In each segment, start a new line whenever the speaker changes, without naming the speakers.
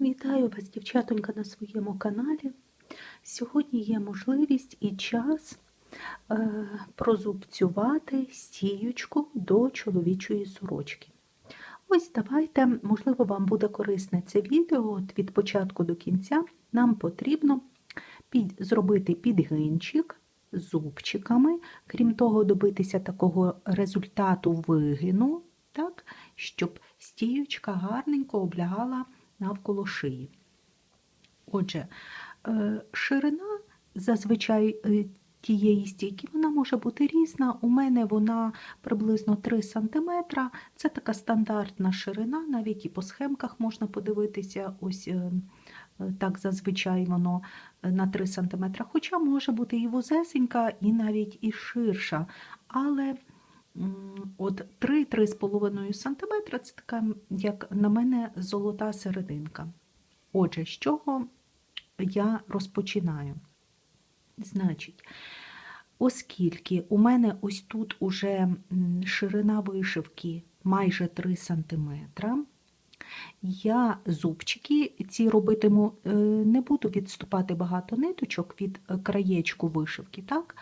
Вітаю вас, дівчатонька, на своєму каналі. Сьогодні є можливість і час е, прозубцювати стіючку до чоловічої сорочки. Ось давайте, можливо, вам буде корисне це відео От від початку до кінця. Нам потрібно під, зробити підгинчик зубчиками, крім того, добитися такого результату вигину, так, щоб стіючка гарненько облягала навколо шиї. Отже, е, ширина зазвичай е, тієї стійки вона може бути різна. У мене вона приблизно 3 см. Це така стандартна ширина, навіть і по схемках можна подивитися, ось е, так зазвичай воно на 3 см. Хоча може бути і вузесенька, і навіть і ширша. Але От 3-3,5 см це така, як на мене, золота серединка. Отже, з чого я розпочинаю? Значить, оскільки у мене ось тут уже ширина вишивки майже 3 см, я зубчики ці робитиму, е, не буду відступати багато ниточок від е, краєчку вишивки. так?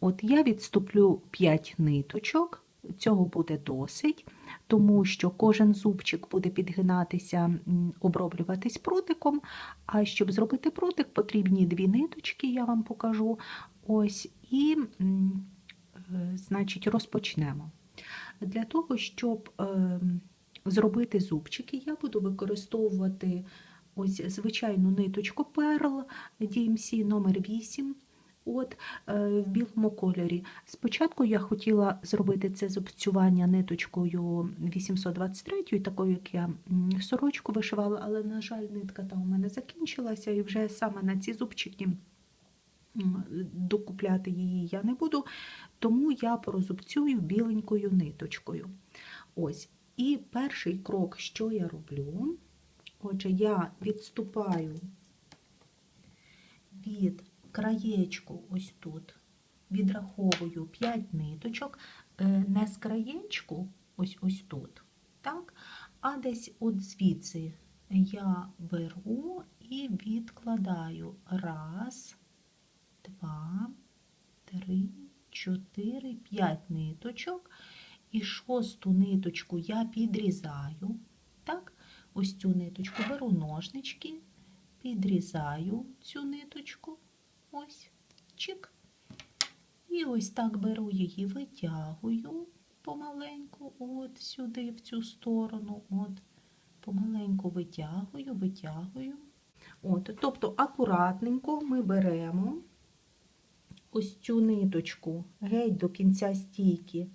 От Я відступлю 5 ниточок, цього буде досить, тому що кожен зубчик буде підгинатися, оброблюватись прутиком. А щоб зробити прутик, потрібні дві ниточки, я вам покажу. Ось, І, е, значить, розпочнемо. Для того, щоб ем, зробити зубчики, я буду використовувати ось звичайну ниточку Pearl DMC номер 8 от, е, в білому кольорі. Спочатку я хотіла зробити це зубцювання ниточкою 823, такою, як я сорочку вишивала, але, на жаль, нитка там у мене закінчилася, і вже саме на ці зубчики докупляти її я не буду, тому я порозубцюю біленькою ниточкою. Ось. І перший крок, що я роблю, отже, я відступаю від краєчку, ось тут, відраховую 5 ниточок, е, не з краєчку, ось ось тут, так? а десь от звідси я беру і відкладаю раз, два, три, чотири, п'ять ниточок. І шосту ниточку я підрізаю. Так, ось цю ниточку беру ножнички, підрізаю цю ниточку, ось, чик. І ось так беру її, витягую помаленьку, от сюди, в цю сторону, от, помаленьку витягую, витягую. От, Тобто, акуратненько ми беремо ось цю ниточку геть до кінця стійки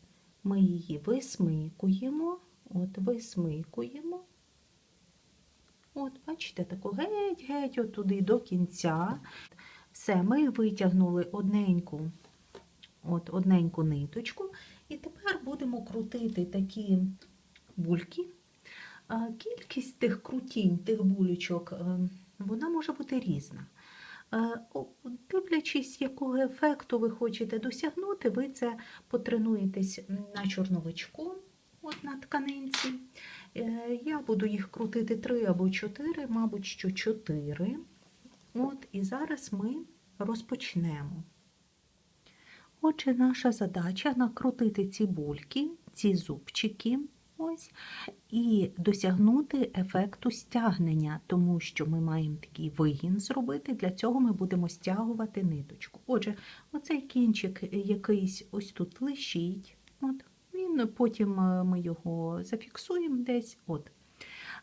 ми її висмикуємо, от висмикуємо. От, бачите, таку геть-геть от туди до кінця. Все, ми витягнули одненьку, от одненьку ниточку, і тепер будемо крутити такі бульки. Кількість тих крутінь, тих булючок, е, вона може бути різна. Е, дивлячись, якого ефекту ви хочете досягнути, ви це потренуєтесь на чорновичку от на тканинці. Е, я буду їх крутити 3 або 4, мабуть, що 4. От, І зараз ми розпочнемо. Отже, наша задача накрутити ці бульки, ці зубчики ось, і досягнути ефекту стягнення, тому що ми маємо такий вигін зробити, для цього ми будемо стягувати ниточку. Отже, оцей кінчик якийсь ось тут лишить, от, він, потім е, ми його зафіксуємо десь. от.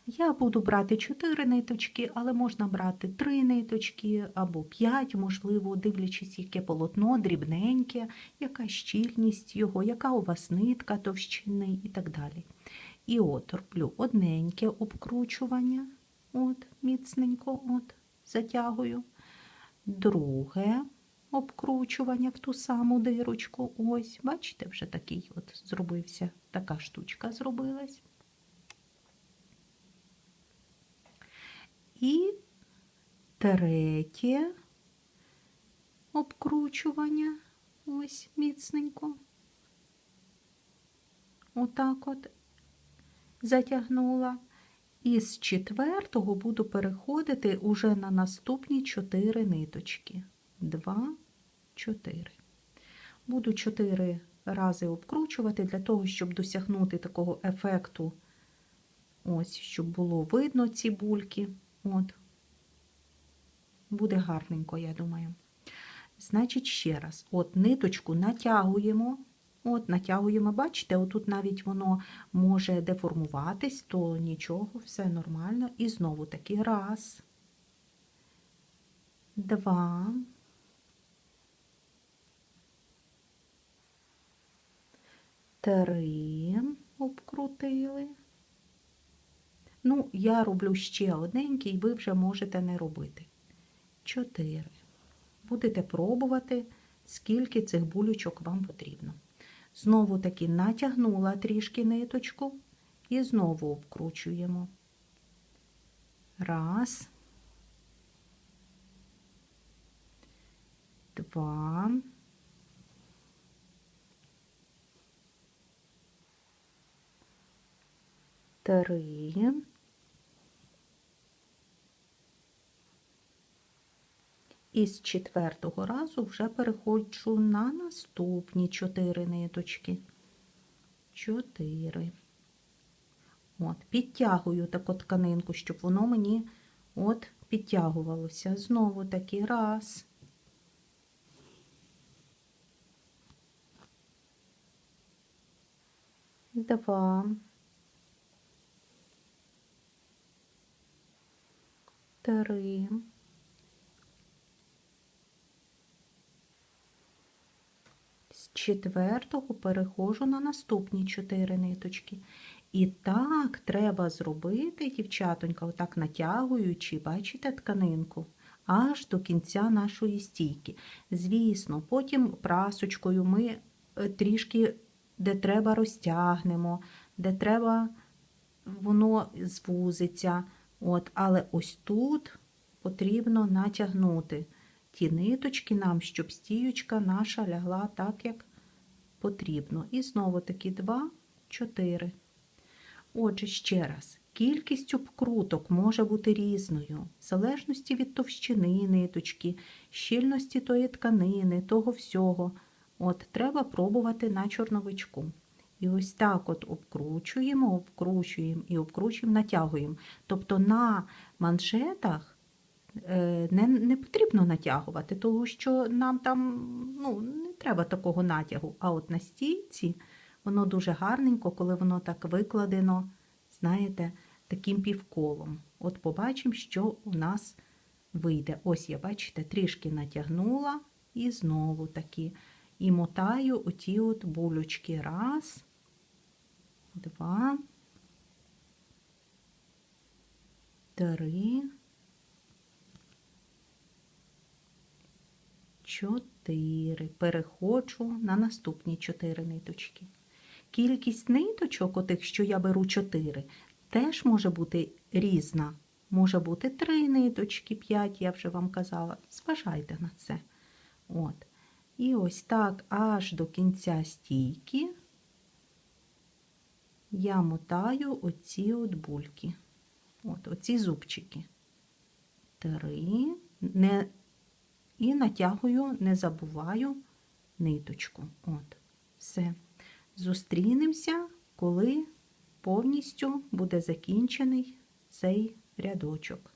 Я буду брати 4 ниточки, але можна брати 3 ниточки або 5, можливо, дивлячись, яке полотно, дрібненьке, яка щільність його, яка у вас нитка товщини і так далі. І от роблю одненьке обкручування, от, міцненько от, затягую, друге обкручування в ту саму дирочку. Ось, бачите, вже такий от зробився, така штучка зробилась. І третє обкручування, ось міцненько. Отак от затягнула. І з четвертого буду переходити уже на наступні 4 ниточки. 2, 4. Буду 4 рази обкручувати для того, щоб досягнути такого ефекту, ось, щоб було видно ці бульки. От. Буде гарненько, я думаю. Значить, ще раз, от ниточку натягуємо. От, натягуємо, бачите, отут навіть воно може деформуватись, то нічого, все нормально. І знову таки раз, два, три, обкрутили. Ну, я роблю ще одненький, ви вже можете не робити. Чотири. Будете пробувати, скільки цих булючок вам потрібно. Знову таки натягнула трішки ниточку і знову обкручуємо. Раз, два, три. І з четвертого разу вже переходжу на наступні чотири ниточки. Чотири. От, підтягую таку тканинку, щоб воно мені от підтягувалося. Знову таки раз. Два. Три. З четвертого переходжу на наступні чотири ниточки. І так треба зробити, дівчатонька, отак натягуючи, бачите, тканинку, аж до кінця нашої стійки. Звісно, потім прасочкою ми е, трішки, де треба, розтягнемо, де треба, воно звузиться. От, Але ось тут потрібно натягнути ті ниточки нам, щоб стіючка наша лягла так, як потрібно. І знову таки 2, 4. Отже, ще раз, кількість обкруток може бути різною, в залежності від товщини ниточки, щільності тої тканини, того всього. От, Треба пробувати на чорновичку. І ось так от обкручуємо, обкручуємо і обкручуємо, натягуємо. Тобто на маншетах е, не, не потрібно натягувати, тому що нам там ну, не треба такого натягу. А от на стійці воно дуже гарненько, коли воно так викладено, знаєте, таким півколом. От побачимо, що у нас вийде. Ось я, бачите, трішки натягнула і знову таки. І мотаю оті от булючки. Раз, два, три, чотири. Переходжу на наступні чотири ниточки. Кількість ниточок, отих, що я беру чотири, теж може бути різна. Може бути три ниточки, п'ять, я вже вам казала. Зважайте на це. От. І ось так аж до кінця стійки я мотаю оці от бульки. От, оці зубчики. Три. Не, І натягую, не забуваю ниточку. От, все. Зустрінемося, коли повністю буде закінчений цей рядочок.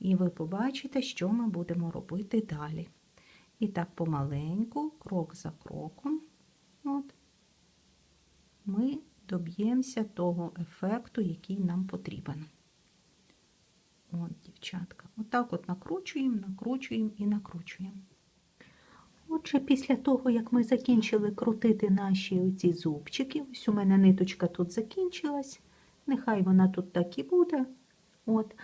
І ви побачите, що ми будемо робити далі. І так помаленьку, крок за кроком, от, ми доб'ємося того ефекту, який нам потрібен. От, дівчатка. Отак от накручуємо, накручуємо і накручуємо. Отже, після того, як ми закінчили крутити наші оці зубчики, ось у мене ниточка тут закінчилась, нехай вона тут так і буде. От,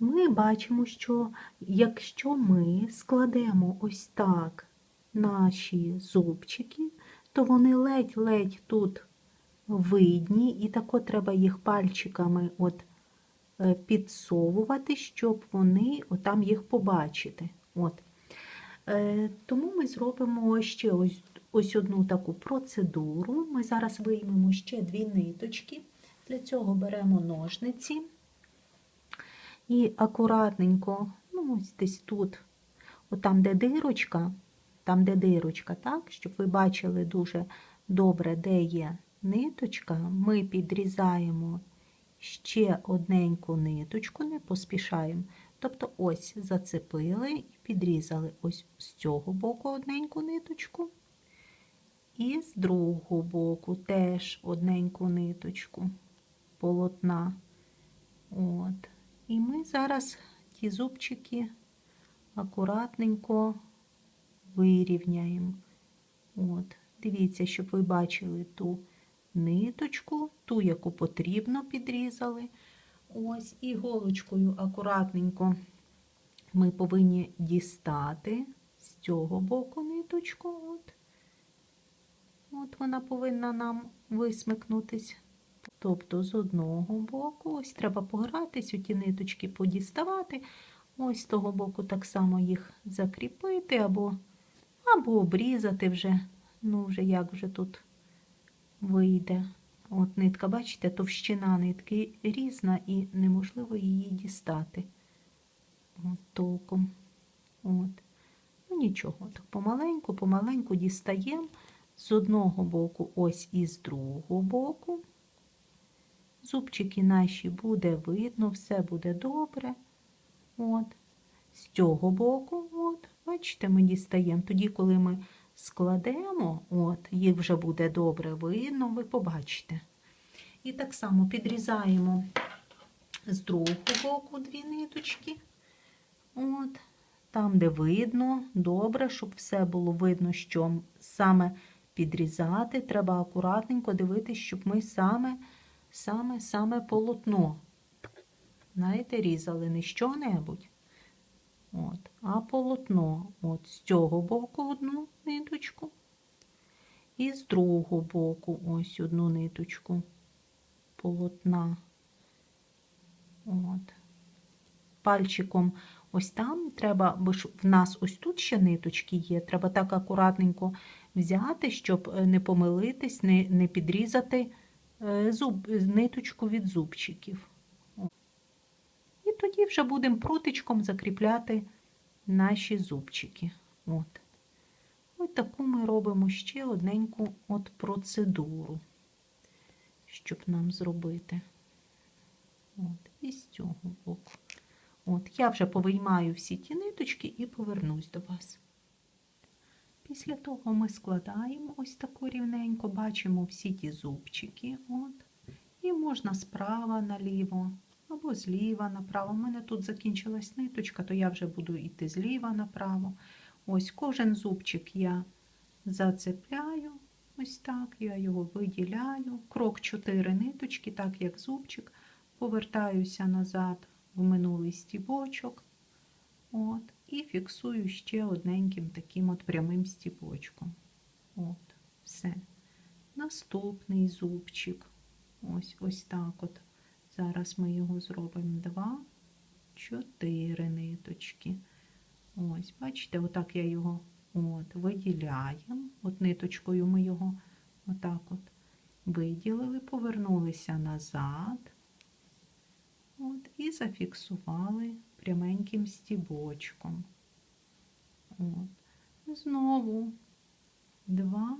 ми бачимо, що якщо ми складемо ось так наші зубчики, то вони ледь-ледь тут видні, і тако треба їх пальчиками от підсовувати, щоб вони отам їх побачити. От. Е, тому ми зробимо ще ось ось одну таку процедуру. Ми зараз виймемо ще дві ниточки. Для цього беремо ножниці І акуратненько, ну ось десь тут, отам, де дирочка, там, де дирочка, так, щоб ви бачили дуже добре, де є ниточка, ми підрізаємо ще одненьку ниточку, не поспішаємо. Тобто ось зацепили і підрізали ось з цього боку одненьку ниточку. І з другого боку теж одненьку ниточку полотна. От. І ми зараз ті зубчики акуратненько вирівняємо. От. Дивіться, щоб ви бачили ту ниточку, ту, яку потрібно підрізали. Ось, і акуратненько ми повинні дістати з цього боку ниточку. От. От вона повинна нам висмикнутись. Тобто з одного боку, ось треба погратись, у ті ниточки подіставати. Ось з того боку так само їх закріпити або, або обрізати вже. Ну, вже як вже тут вийде. От нитка, бачите, товщина нитки різна і неможливо її дістати. От толком. От. Ну нічого, так помаленьку, помаленьку дістаємо з одного боку, ось і з другого боку. Зубчики наші буде видно, все буде добре. От. З цього боку, от, бачите, ми дістаємо. Тоді, коли ми складемо, от, їх вже буде добре видно, ви побачите. І так само підрізаємо з другого боку дві ниточки. От, Там, де видно, добре, щоб все було видно, що саме підрізати, треба акуратненько дивитися, щоб ми саме саме саме полотно. Знаєте, різали не що-небудь. От, а полотно от з цього боку одну ниточку. І з другого боку ось одну ниточку полотна. От. Пальчиком ось там треба, бо ж в нас ось тут ще ниточки є, треба так акуратненько взяти, щоб не помилитись, не, не підрізати зуб, ниточку від зубчиків. І тоді вже будемо прутичком закріпляти наші зубчики. От. Ось таку ми робимо ще одненьку от процедуру, щоб нам зробити. От, І з цього боку. От, Я вже повиймаю всі ті ниточки і повернусь до вас. Після того ми складаємо ось таку рівненько, бачимо всі ті зубчики. От. І можна справа наліво або зліва направо. У мене тут закінчилась ниточка, то я вже буду йти зліва направо. Ось кожен зубчик я зацепляю, ось так, я його виділяю. Крок 4 ниточки, так як зубчик, повертаюся назад в минулий стібочок. От, І фіксую ще одненьким таким от прямим стібочком. От, все. Наступний зубчик. Ось ось так от. Зараз ми його зробимо два, чотири ниточки. Ось, бачите, отак я його от, виділяємо. От ниточкою ми його отак от виділили, повернулися назад. От, І зафіксували пряменьким стібочком. От. Знову два,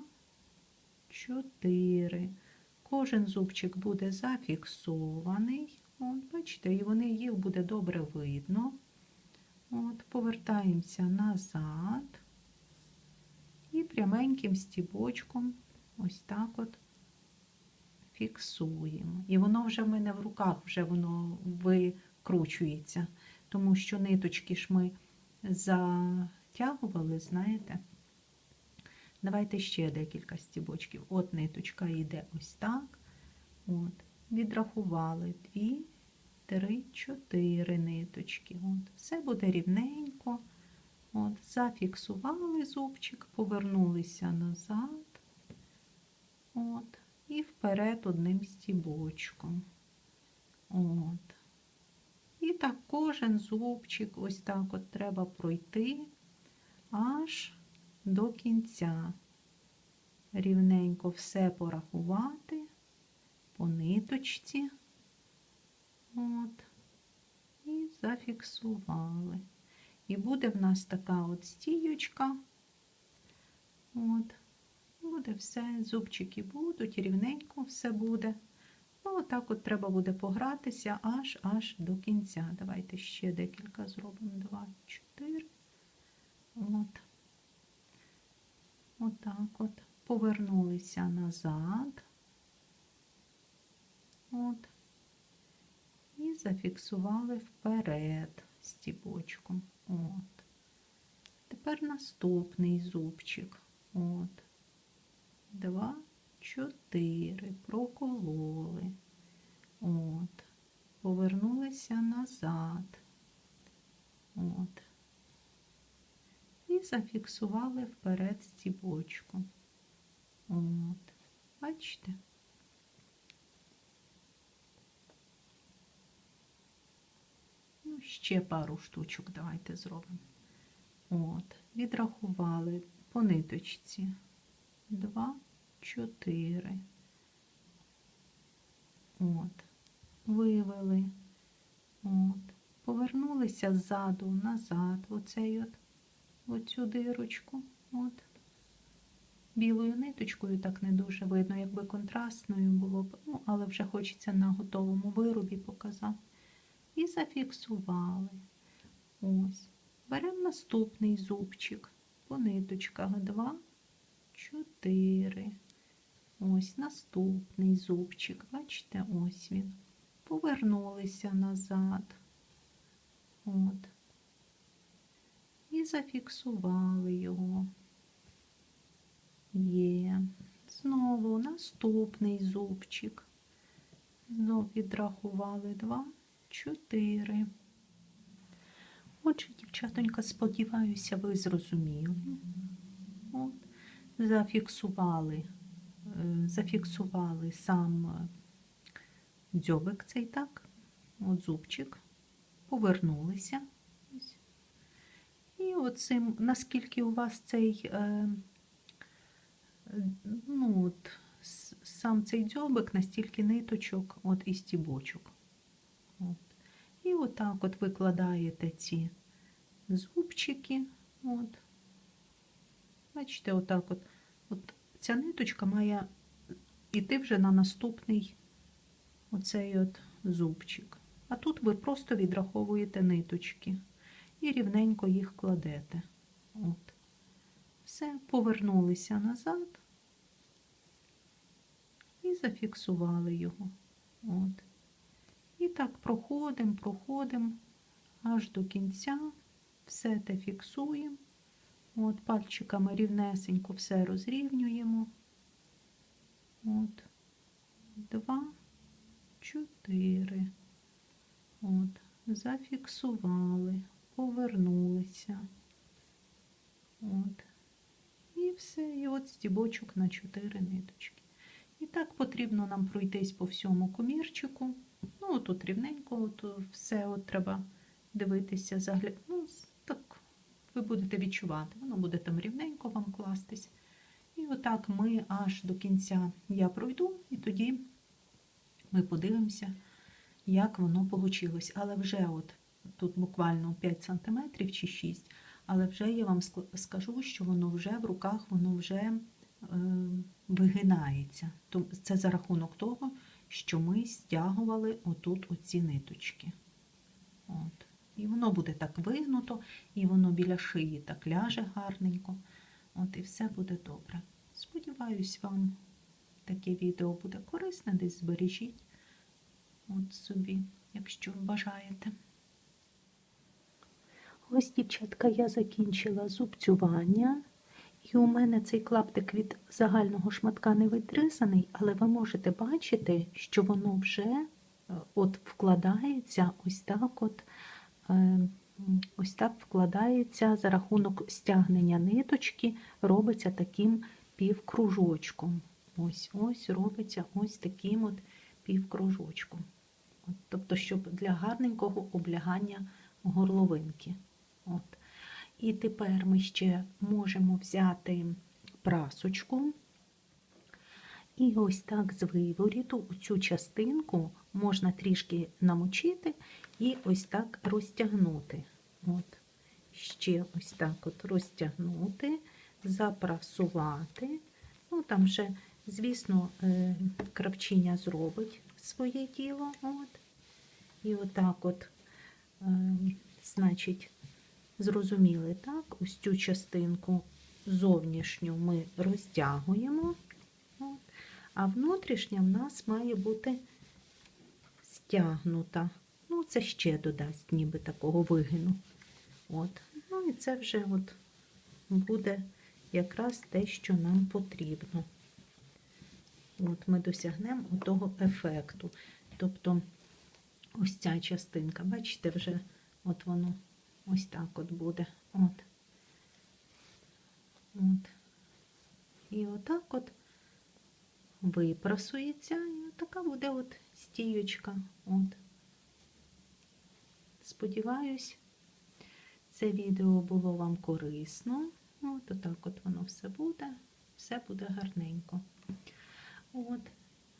чотири. Кожен зубчик буде зафіксований. От, Бачите, і вони їх буде добре видно. От, Повертаємося назад і пряменьким стібочком ось так от фіксуємо. І воно вже в мене в руках, вже воно викручується, тому що ниточки ж ми затягували, знаєте. Давайте ще декілька стібочків. От ниточка йде ось так. От, Відрахували дві, три, чотири ниточки. От, Все буде рівненько. От, Зафіксували зубчик, повернулися назад. От, І вперед одним стібочком. От. І так кожен зубчик ось так от треба пройти аж до кінця. Рівненько все порахувати по ниточці. От. І зафіксували. І буде в нас така от стійочка. От. Буде все, зубчики будуть, рівненько все буде. Ну, отак от треба буде погратися аж аж до кінця. Давайте ще декілька зробимо. Два, чотири. От. Отак от. Повернулися назад. От. І зафіксували вперед стібочком. От. Тепер наступний зубчик. От. Два, чотири. Прокололи. От. Повернулися назад. От. І зафіксували вперед стібочку. От. Бачите? Ну, ще пару штучок давайте зробимо. От, відрахували по ниточці. Два, чотири. От, вивели. От, повернулися ззаду, назад, оцей от, оцю дирочку. От. Білою ниточкою так не дуже видно, якби контрастною було б, ну, але вже хочеться на готовому виробі показати. І зафіксували. Ось. Беремо наступний зубчик по ниточках 2, 4. Ось наступний зубчик. Бачите, ось він. Повернулися назад. От. І зафіксували його. Є. Знову наступний зубчик. Знову відрахували 2, 4. Отже, дівчатонька, сподіваюся, ви зрозуміли. От. Зафіксували, е, зафіксували сам е, дзьобик цей так, от зубчик, повернулися. І оцим, наскільки у вас цей, е, ну, от, сам цей дзьобик, настільки ниточок, от і стібочок. От. І отак от викладаєте ці зубчики. От. Бачите, отак от. От ця ниточка має йти вже на наступний оцей от зубчик. А тут ви просто відраховуєте ниточки і рівненько їх кладете. От. Все, повернулися назад і зафіксували його. От. І так проходимо, проходимо аж до кінця, все те фіксуємо. От, пальчиками рівнесенько все розрівнюємо. От, два, чотири. От, зафіксували, повернулися. От. І все, і от стібочок на чотири ниточки. І так потрібно нам пройтись по всьому комірчику. Ну, тут рівненько, от все от треба дивитися, загляд. Ну, так ви будете відчувати, воно буде там рівненько вам кластись. І отак ми аж до кінця я пройду, і тоді ми подивимося, як воно вийшло. Але вже от тут буквально 5 см чи 6 але вже я вам скажу, що воно вже в руках, воно вже е, вигинається. Це за рахунок того, що ми стягували отут оці ниточки. От. І воно буде так вигнуто, і воно біля шиї так ляже гарненько. От, і все буде добре. Сподіваюсь, вам таке відео буде корисне, десь збережіть от собі, якщо бажаєте. Ось, дівчатка, я закінчила зубцювання. І у мене цей клаптик від загального шматка не відрізаний, але ви можете бачити, що воно вже е, от вкладається ось так от, е, ось так вкладається за рахунок стягнення ниточки, робиться таким півкружочком. Ось ось робиться ось таким от півкружочком. Тобто, щоб для гарненького облягання горловинки. От. І тепер ми ще можемо взяти прасочку. І ось так з виворіту цю частинку можна трішки намочити і ось так розтягнути. От. Ще ось так от розтягнути, запрасувати. Ну, там вже, звісно, е, кравчиня зробить своє діло. От. І отак от, е, значить, зрозуміли, так? Ось цю частинку зовнішню ми розтягуємо, а внутрішня в нас має бути стягнута. Ну, це ще додасть ніби такого вигину. От. Ну і це вже от буде якраз те, що нам потрібно. От ми досягнемо того ефекту. Тобто ось ця частинка, бачите, вже от воно ось так от буде. От. От. І отак от випрасується, і така буде от стіючка. От. Сподіваюсь, це відео було вам корисно. От отак от воно все буде, все буде гарненько. От.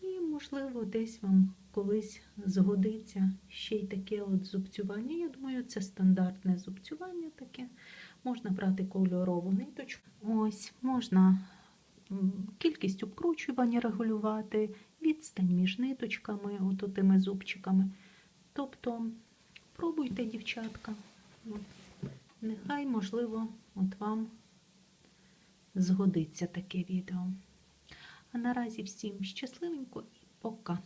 І, можливо, десь вам колись згодиться ще й таке от зубцювання. Я думаю, це стандартне зубцювання таке. Можна брати кольорову ниточку. Ось, можна кількість обкручування регулювати, відстань між ниточками, от тими зубчиками. Тобто, пробуйте, дівчатка. Нехай, можливо, от вам згодиться таке відео. А наразі всім щасливенько і пока.